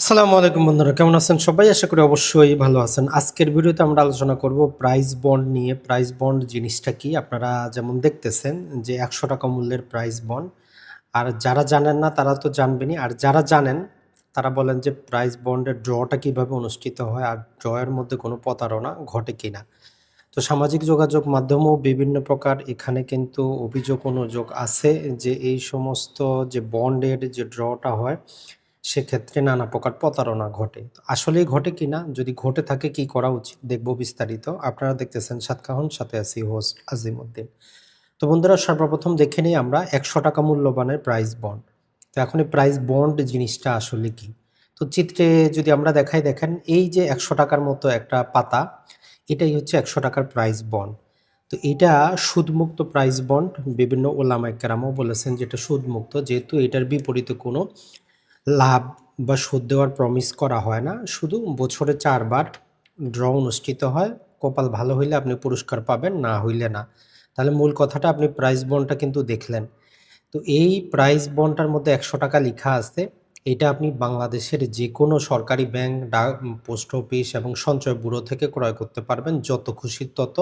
আসসালামু আলাইকুম বন্ধুরা, কেমন আছেন সবাই? আশা করি অবশ্যই ভালো আছেন। আজকের ভিডিওতে আমরা আলোচনা করব প্রাইস বন্ড নিয়ে। প্রাইস বন্ড জিনিসটা কি? আপনারা যেমন দেখতেছেন যে একশো টাকা মূল্যের প্রাইস বন্ড আর যারা জানেন না, তারা তো জানবেনই। আর যারা জানেন, তারা বলেন যে প্রাইস বন্ডের ড্রটা কীভাবে অনুষ্ঠিত হয়? আর ড্রয়ের মধ্যে কোনো প্রতারণা ঘটে কি না? তো সামাজিক যোগাযোগ মাধ্যমেও বিভিন্ন প্রকার এখানে কিন্তু অভিযোগ অনুযোগ আছে যে এই সমস্ত যে বন্ডের যে ড্রটা হয় সেক্ষেত্রে নানা প্রকার প্রতারণা ঘটে। আসলেই ঘটে কিনা যদি ঘটে থাকে কি করা উচিত? দেখব বিস্তারিত। আপনারা দেখতেছেন সাতকাহন, সাথে আছি হোস্ট আজিমউদ্দিন। তো বন্ধুরা, সর্বপ্রথম দেখে নিই আমরা একশো টাকা মূল্যবানের প্রাইস বন্ড তো এখন এই প্রাইস বন্ড জিনিসটা আসলে কি? তো চিত্রে যদি আমরা দেখাই, দেখেন এই যে একশো টাকার মতো একটা পাতা, এটাই হচ্ছে একশো টাকার প্রাইস বন্ড তো এটা সুদমুক্ত প্রাইস বন্ড বিভিন্ন ওলামাই কেরামও বলেছেন যেটা সুদমুক্ত, যেহেতু এটার বিপরীতে কোনো লাভ বা সুদ দেওয়ার প্রমিস করা হয় না। শুধু বছরে চারবার ড্র অনুষ্ঠিত হয়। কপাল ভালো হইলে আপনি পুরস্কার পাবেন, না হইলে না। তাহলে মূল কথাটা আপনি প্রাইস বন্ডটা কিন্তু দেখলেন। তো এই প্রাইস বন্ডটার মধ্যে একশো টাকা লেখা আছে। এটা আপনি বাংলাদেশের যে কোনো সরকারি ব্যাংক ডাক পোস্ট অফিস এবং সঞ্চয় ব্যুরো থেকে ক্রয় করতে পারবেন, যত খুশি তত।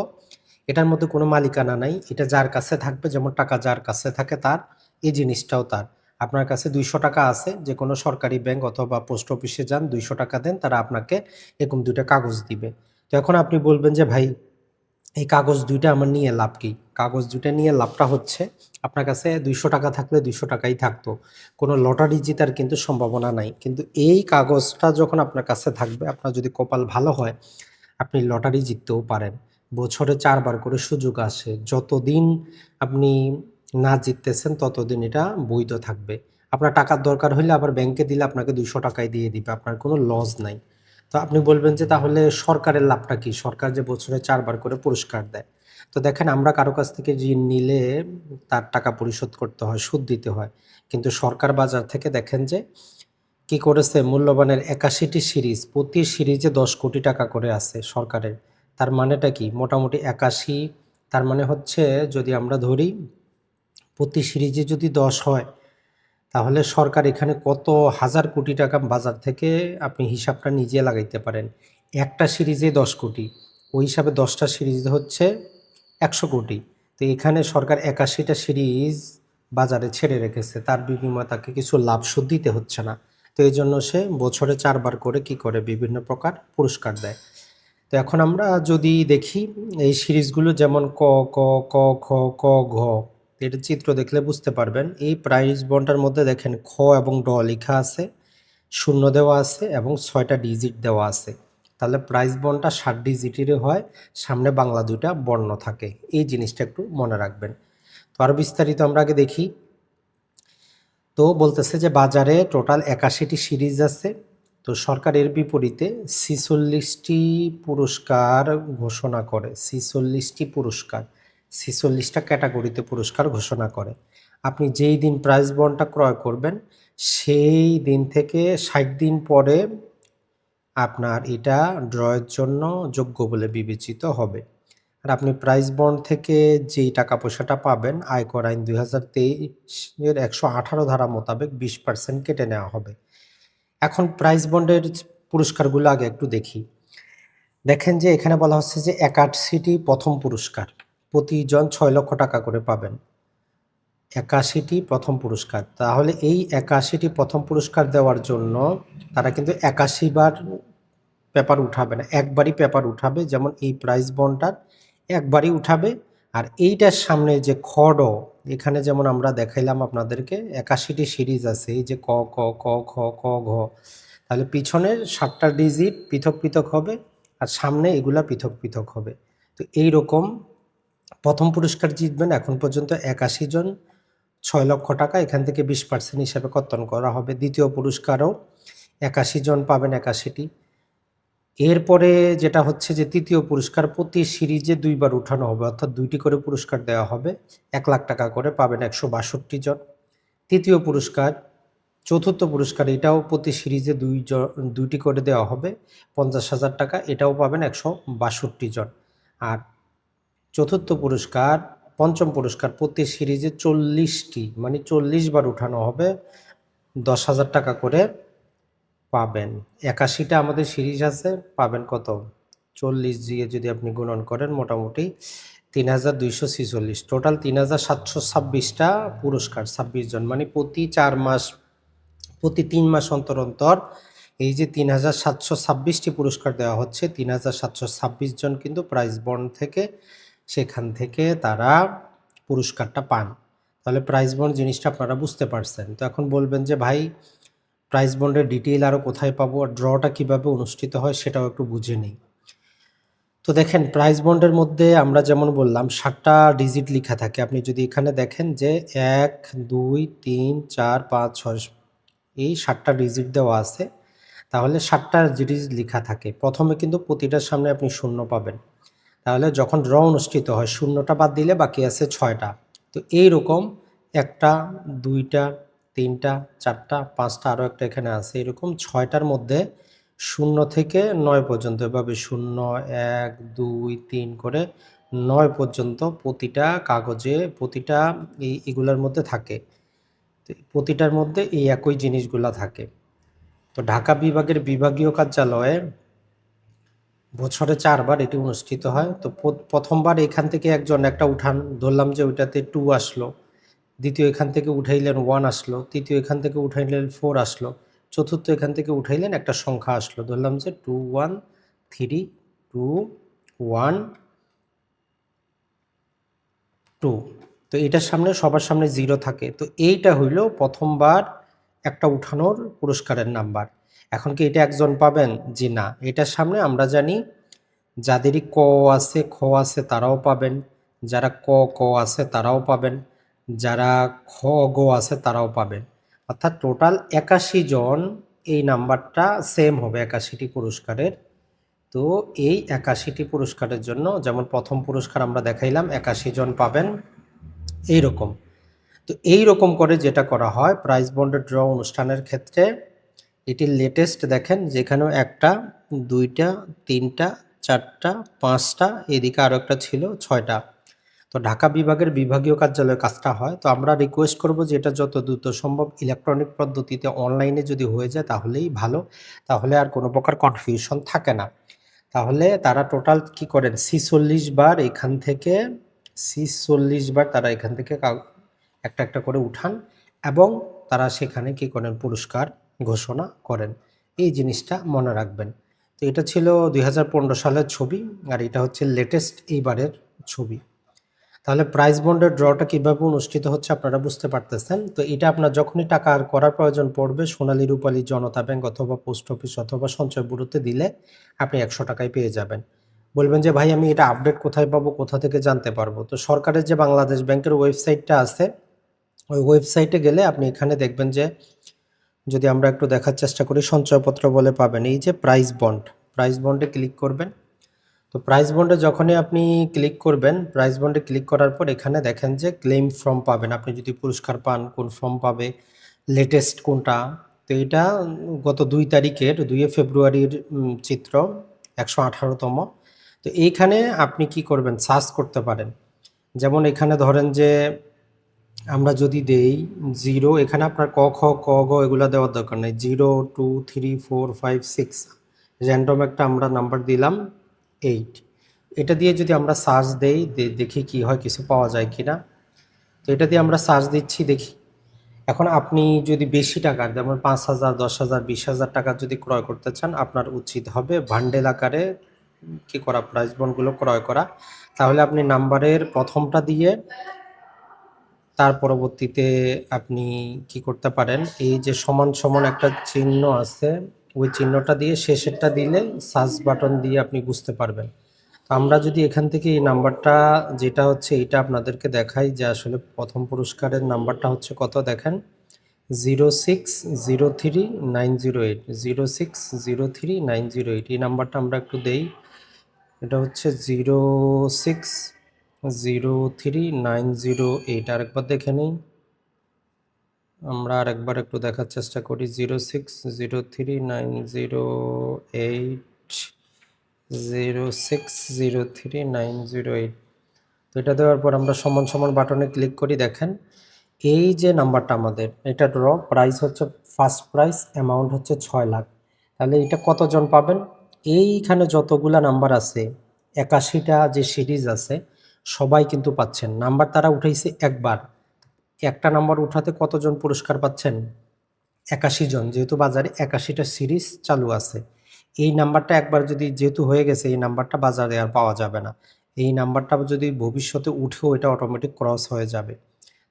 এটার মধ্যে কোনো মালিকানা নাই। এটা যার কাছে থাকবে, যেমন টাকা যার কাছে থাকে তার, এই জিনিসটাও তার। আপনার কাছে দুইশো টাকা আছে যে কোনো সরকারি ব্যাংক অথবা পোস্ট অফিসে যান, দুইশো টাকা দেন, তারা আপনাকে এরকম দুইটা কাগজ দিবে। তো এখন আপনি বলবেন যে, ভাই, এই কাগজ দুইটা আমার নিয়ে লাভ কী? কাগজ দুইটা নিয়ে লাভটা হচ্ছে, আপনার কাছে দুইশো টাকা থাকলে দুইশো টাকাই থাকতো। কোনো লটারি জেতার কিন্তু সম্ভাবনা নাই। কিন্তু এই কাগজটা যখন আপনার কাছে থাকবে, আপনার যদি কপাল ভালো হয়, আপনি লটারি জিততেও পারেন। বছরে চারবার করে সুযোগ আসে। যতদিন আপনি না জিততেছেন, ততদিন এটা বৈধ থাকবে। আপনার টাকার দরকার হলে আবার ব্যাংকে দিলে আপনাকে দুইশো টাকায় দিয়ে দিবে, আপনার কোনো লস নাই। তো আপনি বলবেন যে তাহলে সরকারের লাভটা কি? সরকার যে বছরে চারবার করে পুরস্কার দেয়। তো দেখেন, আমরা কারও কাছ থেকে ঋণ নিলে তার টাকা পরিশোধ করতে হয়, সুদ দিতে হয়। কিন্তু সরকার বাজার থেকে দেখেন যে কি করেছে? মূল্যবানের একাশিটি সিরিজ, প্রতি সিরিজে দশ কোটি টাকা করে আছে সরকারের। তার মানেটা কি? মোটামুটি একাশি, তার মানে হচ্ছে যদি আমরা ধরি প্রতি সিরিজে যদি দশ হয়, তাহলে সরকার এখানে কত হাজার কোটি টাকা বাজার থেকে আপনি হিসাবটা নিজে লাগাইতে পারেন। একটা সিরিজে দশ কোটি, ওই হিসাবে দশটা সিরিজ হচ্ছে একশো কোটি। তো এখানে সরকার একাশিটা সিরিজ বাজারে ছেড়ে রেখেছে, তার বিনিময়ে তাকে কিছু লাভ সুদ দিতে হচ্ছে না। তো এই জন্য সে বছরে চারবার করে কি করে, বিভিন্ন প্রকার পুরস্কার দেয়। তো এখন আমরা যদি দেখি, এই সিরিজগুলো যেমন ক ক ক, খ ক ঘ এর চিত্র দেখলে বুঝতে পারবেন। এই প্রাইজ বন্ডটার মধ্যে দেখেন খ এবং ড লেখা আছে, শূন্য দেওয়া আছে এবং ছয়টা ডিজিট দেওয়া আছে। তাহলে প্রাইস বন্ডটা ষাট ডিজিটেরই হয়, সামনে বাংলা দুইটা বর্ণ থাকে। এই জিনিসটা একটু মনে রাখবেন। তো আরও বিস্তারিত আমরা আগে দেখি। তো বলতেছে যে বাজারে টোটাল একাশিটি সিরিজ আছে। তো সরকার এর বিপরীতে ছিচল্লিশটি পুরস্কার ঘোষণা করে। ছিচল্লিশটি পুরস্কার। ছিচল্লিশটা ক্যাটাগরিতে পুরস্কার ঘোষণা করে। আপনি যেই দিন প্রাইজ বন্ডটা ক্রয় করবেন, সেই দিন থেকে ষাট দিন পরে আপনার এটা ড্রয়ের জন্য যোগ্য বলে বিবেচিত হবে। আর আপনি প্রাইজ বন্ড থেকে যেই টাকা পয়সাটা পাবেন, আয়কর আইন দুই হাজার তেইশের একশো আঠারো ধারা মোতাবেক বিশ পার্সেন্ট কেটে নেওয়া হবে। এখন প্রাইজ বন্ডের পুরস্কারগুলো আগে একটু দেখি। দেখেন যে এখানে বলা হচ্ছে যে একাশিটি প্রথম পুরস্কার। প্রতিজন ছয় লক্ষ টাকা করে পাবেন। একাশিটি প্রথম পুরস্কার। তাহলে এই একাশিটি প্রথম পুরস্কার দেওয়ার জন্য তারা কিন্তু একাশি বার পেপার উঠাবে না। একবারই পেপার উঠাবে, যেমন এই প্রাইজ বন্ডটার একবারই উঠাবে। আর এইটার সামনে যে খড এখানে যেমন আমরা দেখাইলাম আপনাদেরকে, একাশিটি সিরিজ আছে, এই যে ক ক ক, খ, ক, ঘ। তাহলে পিছনের সাতটা ডিজিট পৃথক পৃথক হবে, আর সামনে এগুলা পৃথক পৃথক হবে। তো এই রকম প্রথম পুরস্কার জিতবেন এখন পর্যন্ত একাশি জন। ছয় লক্ষ টাকা এখান থেকে বিশ পার্সেন্ট হিসাবে কর্তন করা হবে। দ্বিতীয় পুরস্কারও একাশি জন পাবেন একাশিটি। এরপরে যেটা হচ্ছে যে তৃতীয় পুরস্কার প্রতি সিরিজে দুইবার উঠানো হবে, অর্থাৎ দুইটি করে পুরস্কার দেওয়া হবে। এক লাখ টাকা করে পাবেন একশো বাষট্টি জন। তৃতীয় পুরস্কার, চতুর্থ পুরস্কার, এটাও প্রতি সিরিজে দুই দুইটি করে দেওয়া হবে। পঞ্চাশ হাজার টাকা, এটাও পাবেন একশো বাষট্টি জন। আর চতুর্থ পুরস্কার, পঞ্চম পুরস্কার প্রতি সিরিজে চল্লিশটি মানে চল্লিশ বার উঠানো হবে। দশ হাজার টাকা করে পাবেন। একাশিটা আমাদের সিরিজ আছে, পাবেন কত? চল্লিশ দিয়ে যদি আপনি গুণন করেন মোটামুটি তিন হাজার দুইশো ছিচল্লিশ। টোটাল তিন হাজার সাতশো ছাব্বিশটা পুরস্কার, ছাব্বিশ জন। মানে প্রতি চার মাস, প্রতি তিন মাস অন্তর অন্তর এই যে তিন হাজার সাতশো ছাব্বিশটি পুরস্কার দেওয়া হচ্ছে, তিন হাজার সাতশো ছাব্বিশ জন কিন্তু প্রাইজ বন্ড থেকে সেখান থেকে তারা পুরস্কারটা পান। তাহলে প্রাইজ বন্ড জিনিসটা আপনারা বুঝতে পারছেন। তো এখন বলবেন যে, ভাই প্রাইজ বন্ডের ডিটেইল আরও কোথায় পাবো আর ড্রটা কীভাবে অনুষ্ঠিত হয় সেটাও একটু বুঝে নিই। তো দেখেন প্রাইস বন্ডের মধ্যে আমরা যেমন বললাম সাতটা ডিজিট লেখা থাকে। আপনি যদি এখানে দেখেন যে, এক, দুই, তিন, চার, পাঁচ, ছয়, এই সাতটা ডিজিট দেওয়া আছে, তাহলে সাতটা ডিজিট লেখা থাকে। প্রথমে কিন্তু প্রতিটার সামনে আপনি শূন্য পাবেন। তাহলে যখন ড্র অনুষ্ঠিত হয়, শূন্যটা বাদ দিলে বাকি আছে ছয়টা। তো এই রকম একটা, দুইটা, তিনটা, চারটা, পাঁচটা আরও একটা এখানে আছে। এরকম ছয়টার মধ্যে শূন্য থেকে নয় পর্যন্ত, এভাবে শূন্য, এক, দুই, তিন করে নয় পর্যন্ত প্রতিটা কাগজে, প্রতিটা এই এগুলোর মধ্যে থাকে। প্রতিটার মধ্যে এই একই জিনিসগুলা থাকে। তো ঢাকা বিভাগের বিভাগীয় কার্যালয়ে বছরে চারবার এটি অনুষ্ঠিত হয়। তো প্রথমবার এখান থেকে একজন একটা উঠান, ধরলাম যে ওইটাতে টু আসলো। দ্বিতীয় এখান থেকে উঠাইলেন ওয়ান আসলো। তৃতীয় এখান থেকে উঠাইলেন ফোর আসলো। চতুর্থ এখান থেকে উঠাইলেন একটা সংখ্যা আসলো। ধরলাম যে two one three two one two তো এটার সামনে সবার সামনে জিরো থাকে। তো এইটা হইল প্রথমবার একটা উঠানোর পুরস্কারের নাম্বার। এখন কি এটা একজন পাবেন? জি না। এটার সামনে আমরা জানি যাদেরই ক আছে, খ আছে তারাও পাবেন। যারা ক ক আছে তারাও পাবেন। যারা খ, গ আছে তারাও পাবেন। অর্থাৎ টোটাল একাশি জন এই নাম্বারটা সেম হবে একাশিটি পুরস্কারের। তো এই একাশিটি পুরস্কারের জন্য যেমন প্রথম পুরস্কার আমরা দেখাইলাম, একাশি জন পাবেন এই রকম তো এই রকম করে যেটা করা হয় প্রাইজ বন্ডের ড্র অনুষ্ঠানের ক্ষেত্রে এটির লেটেস্ট দেখেন, যেখানেও একটা, দুইটা, তিনটা, চারটা, পাঁচটা, এদিকে আরও একটা ছিল, ছয়টা। তো ঢাকা বিভাগের বিভাগীয় কার্যালয়ে কাজটা হয়। তো আমরা রিকোয়েস্ট করব যে এটা যত দ্রুত সম্ভব ইলেকট্রনিক পদ্ধতিতে অনলাইনে যদি হয়ে যায় তাহলেই ভালো। তাহলে আর কোনো প্রকার কনফিউশন থাকে না। তাহলে তারা টোটাল কি করেন? ছিচল্লিশ বার এখান থেকে, ছিচল্লিশ বার তারা এখান থেকে একটা একটা করে উঠান এবং তারা সেখানে কি করেন? পুরস্কার ঘোষণা করেন। এই জিনিসটা মনে রাখবেন। তো এটা ছিল দুই হাজার পনেরো সালের ছবি আর এটা হচ্ছে লেটেস্ট এইবারের ছবি। তাহলে প্রাইস বন্ডের ড্রটা কীভাবে অনুষ্ঠিত হচ্ছে আপনারা বুঝতে পারতেছেন। তো এটা আপনার যখনই টাকা আর করার প্রয়োজন পড়বে, সোনালী, রূপালী, জনতা ব্যাংক অথবা পোস্ট অফিস অথবা সঞ্চয় ব্যুরোতে দিলে আপনি একশো টাকায় পেয়ে যাবেন। বলবেন যে, ভাই, আমি এটা আপডেট কোথায় পাবো? কোথা থেকে জানতে পারব? তো সরকারের যে বাংলাদেশ ব্যাংকের ওয়েবসাইটটা আছে, ওই ওয়েবসাইটে গেলে আপনি এখানে দেখবেন যে যদি আমরা একটু দেখার চেষ্টা করি, সঞ্চয়পত্র বলে পাবেন। এই যে প্রাইস বন্ড প্রাইস বন্ডে ক্লিক করবেন। তো প্রাইস বন্ডে যখনই আপনি ক্লিক করবেন প্রাইস বন্ডে ক্লিক করার পর এখানে দেখেন যে ক্লেম ফর্ম পাবেন। আপনি যদি পুরস্কার পান, কোন ফর্ম পাবে লেটেস্ট কোনটা? তো এটা গত দুই তারিখের, দুই ফেব্রুয়ারির চিত্র, একশো আঠারোতম। তো এইখানে আপনি কি করবেন? সার্চ করতে পারেন। যেমন এখানে ধরেন যে আমরা যদি দেই জিরো, এখানে আপনার ক, খ, ক, গ এগুলো দেওয়ার দরকার নেই। Zero, two, three, four, five, six. Random একটা আমরা নাম্বার দিলাম, এইট। এটা দিয়ে যদি আমরা সার্চ দেই দেখি কি হয়, কিছু পাওয়া যায় কি না তো এটা দিয়ে আমরা সার্চ দিচ্ছি, দেখি। এখন আপনি যদি বেশি টাকার, যেমন পাঁচ হাজার, দশ হাজার, বিশ হাজার টাকার যদি ক্রয় করতে চান, আপনার উচিত হবে ভান্ডেল আকারে কী করা প্রাইস বন্ডগুলো ক্রয় করা। তাহলে আপনি নাম্বারের প্রথমটা দিয়ে তার পরবর্তীতে আপনি কি করতে পারেন? এই যে সমান সমান একটা চিহ্ন আছে, ওই চিহ্নটা দিয়ে শেষেরটা দিলে সার্চ বাটন দিয়ে আপনি বুঝতে পারবেন। তো আমরা যদি এখান থেকে এই নাম্বারটা, যেটা হচ্ছে এটা আপনাদেরকে দেখাই যে আসলে প্রথম পুরস্কারের নাম্বারটা হচ্ছে কত দেখেন? Zero six zero three nine zero eight zero six zero three nine zero eight এই নাম্বারটা আমরা একটু দেই। এটা হচ্ছে zero six zero three nine zero eight আরেকবার দেখে নিই। আমরা আরেকবার একটু দেখার চেষ্টা করি। Zero six, zero three nine zero eight, zero six, zero three nine zero eight. তো এটা দেওয়ার পর আমরা সমান সমান বাটনে ক্লিক করি। দেখেন, এই যে নাম্বারটা আমাদের, এটা ড্র প্রাইস হচ্ছে ফার্স্ট প্রাইস অ্যামাউন্ট হচ্ছে ছয় লাখ। তাহলে এটা কতজন পাবেন? এইখানে যতগুলা নাম্বার আছে, একাশিটা যে সিরিজ আছে সবাই কিন্তু পাচ্ছেন। নাম্বার তারা উঠাইছে একবার। একটা নাম্বার উঠাতে কতজন পুরস্কার পাচ্ছেন? একাশি জন। যেহেতু বাজারে একাশিটা সিরিজ চালু আছে। এই নাম্বারটা একবার যদি যেহেতু হয়ে গেছে, এই নাম্বারটা বাজারে আর পাওয়া যাবে না। এই নাম্বারটা যদি ভবিষ্যতে উঠেও এটা অটোমেটিক ক্রস হয়ে যাবে।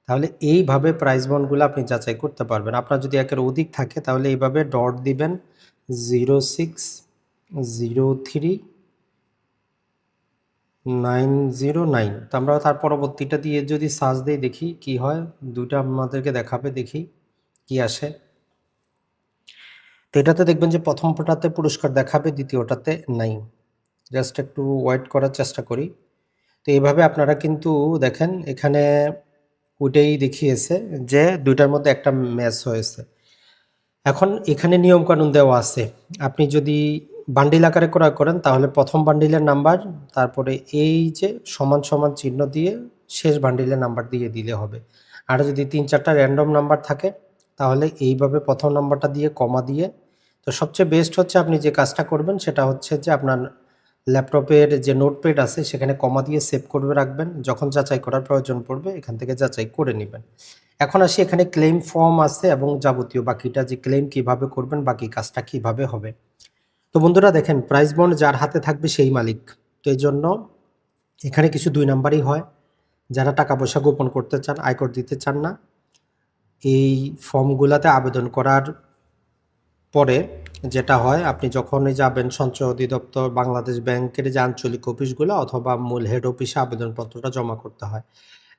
তাহলে এইভাবে প্রাইস বন্ডগুলো আপনি যাচাই করতে পারবেন। আপনার যদি একের অধিক থাকে, তাহলে এইভাবে ডট দিবেন zero six zero three nine zero nine. তো আমরা তার পরবর্তীটা দিয়ে যদি সার্চ দিই দেখি কি হয়, দুইটা আমাদেরকে দেখাবে, দেখি কি আসে। তো এটাতে দেখবেন যে প্রথমটাতে পুরস্কার দেখাবে, দ্বিতীয়টাতে নাই। জাস্ট একটু ওয়েট করার চেষ্টা করি। তো এইভাবে আপনারা কিন্তু দেখেন, এখানে ওইটাই দেখিয়েছে যে দুইটার মধ্যে একটা ম্যাচ হয়েছে। এখন এখানে নিয়মকানুন দেওয়া আছে। আপনি যদি বান্ডিল আকারে ক্রয় করেন, তাহলে প্রথম বান্ডিলের নাম্বার, তারপরে এই যে সমান সমান চিহ্ন দিয়ে শেষ বান্ডিলের নাম্বার দিয়ে দিলে হবে। আর যদি তিন চারটা র্যান্ডম নাম্বার থাকে, তাহলে এইভাবে প্রথম নাম্বারটা দিয়ে কমা দিয়ে, তো সবচেয়ে বেস্ট হচ্ছে আপনি যে কাজটা করবেন, সেটা হচ্ছে যে আপনার ল্যাপটপের যে নোটপ্যাড আছে, সেখানে কমা দিয়ে সেভ করবে রাখবেন। যখন যাচাই করার প্রয়োজন পড়বে, এখান থেকে যাচাই করে নেবেন। এখন আসি এখানে ক্লেম ফর্ম আছে এবং যাবতীয় বাকিটা, যে ক্লেম কীভাবে করবেন, বাকি কাজটা কীভাবে হবে। তো বন্ধুরা দেখেন প্রাইস বন্ড যার হাতে থাকবে সেই মালিক। তো এই জন্য এখানে কিছু দুই নাম্বারই হয়। যারা টাকা পয়সা গোপন করতে চান, আয়কর দিতে চান না, এই ফর্মগুলোতে আবেদন করার পরে যেটা হয়, আপনি যখনই যাবেন সঞ্চয় অধিদপ্তর, বাংলাদেশ ব্যাংকের যে আঞ্চলিক অফিসগুলো অথবা মূল হেড অফিসে আবেদনপত্রটা জমা করতে হয়।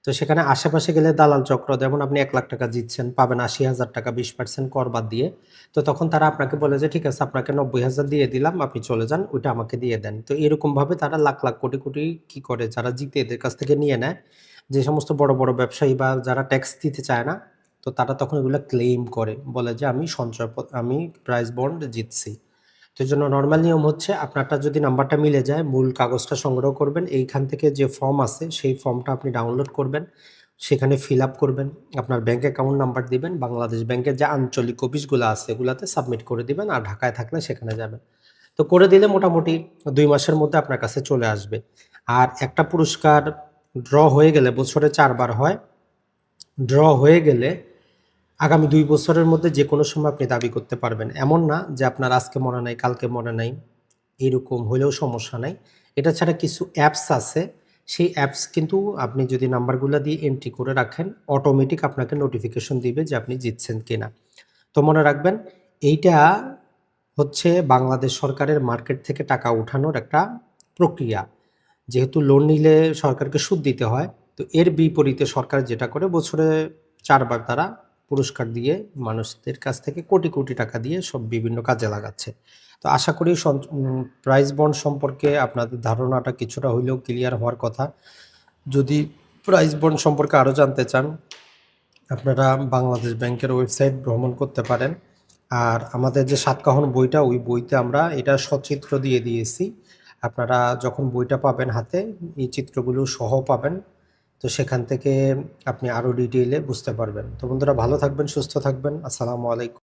তো সেখানে আশেপাশে গেলে দালাল চক্র, যেমন আপনি এক লাখ টাকা জিতছেন, পাবেন আশি হাজার টাকা, বিশ পার্সেন্ট কর বাদ দিয়ে। তো তখন তারা আপনাকে বলে যে, ঠিক আছে, আপনাকে নব্বই হাজার দিয়ে দিলাম, আপনি চলে যান, ওইটা আমাকে দিয়ে দেন। তো এরকমভাবে তারা লাখ লাখ কোটি কোটি কি করে, যারা জিতে এদের কাছ থেকে নিয়ে নেয়। যে সমস্ত বড় বড় ব্যবসায়ী বা যারা ট্যাক্স দিতে চায় না, তো তারা তখন এগুলো ক্লেম করে, বলে যে, আমি সঞ্চয় আমি প্রাইজ বন্ড জিতছি। তো জন্য নর্মাল নিয়ম হচ্ছে আপনারটা যদি নাম্বারটা মিলে যায়, মূল কাগজটা সংগ্রহ করবেন, এইখান থেকে যে ফর্ম আছে সেই ফর্মটা আপনি ডাউনলোড করবেন, সেখানে ফিল আপ করবেন, আপনার ব্যাঙ্ক অ্যাকাউন্ট নাম্বার দিবেন, বাংলাদেশ ব্যাংকের যে আঞ্চলিক অফিসগুলো আছে এগুলাতে সাবমিট করে দিবেন আর ঢাকায় থাকলে সেখানে যাবেন। তো করে দিলে মোটামুটি দুই মাসের মধ্যে আপনার কাছে চলে আসবে। আর একটা পুরস্কার ড্র হয়ে গেলে, বছরে চারবার হয় ড্র হয়ে গেলে আগামী দুই বছরের মধ্যে যে কোনো সময় আপনি দাবি করতে পারবেন। এমন না যে আপনার আজকে মনে নাই, কালকে মনে নাই, এরকম হলেও সমস্যা নাই। এটা ছাড়া কিছু অ্যাপস আছে। সেই অ্যাপস কিন্তু আপনি যদি নাম্বারগুলো দিয়ে এন্ট্রি করে রাখেন অটোমেটিক আপনাকে নোটিফিকেশন দিবে যে আপনি জিতছেন কিনা। তো মনে রাখবেন, এইটা হচ্ছে বাংলাদেশ সরকারের মার্কেট থেকে টাকা উঠানোর একটা প্রক্রিয়া। যেহেতু লোন নিলে সরকারকে সুদ দিতে হয়, তো এর বিপরীতে সরকার যেটা করে, বছরে চারবার তারা পুরস্কার দিয়ে মানুষদের কাছ থেকে কোটি কোটি টাকা দিয়ে সব বিভিন্ন কাজে লাগাচ্ছে। তো আশা করি প্রাইজ বন্ড সম্পর্কে আপনাদের ধারণাটা কিছুটা হইলেও ক্লিয়ার হওয়ার কথা। যদি প্রাইজ বন্ড সম্পর্কে আরও জানতে চান, আপনারা বাংলাদেশ ব্যাংকের ওয়েবসাইট ভ্রমণ করতে পারেন। আর আমাদের যে সাতকাহন বইটা, ওই বইতে আমরা এটা সচিত্র দিয়ে দিয়েছি। আপনারা যখন বইটা পাবেন হাতে, এই চিত্রগুলো সহ পাবেন। তো সেখান থেকে আপনি আরও ডিটেইলে বুঝতে পারবেন। তো বন্ধুরা ভালো থাকবেন, সুস্থ থাকবেন। আসসালামু আলাইকুম।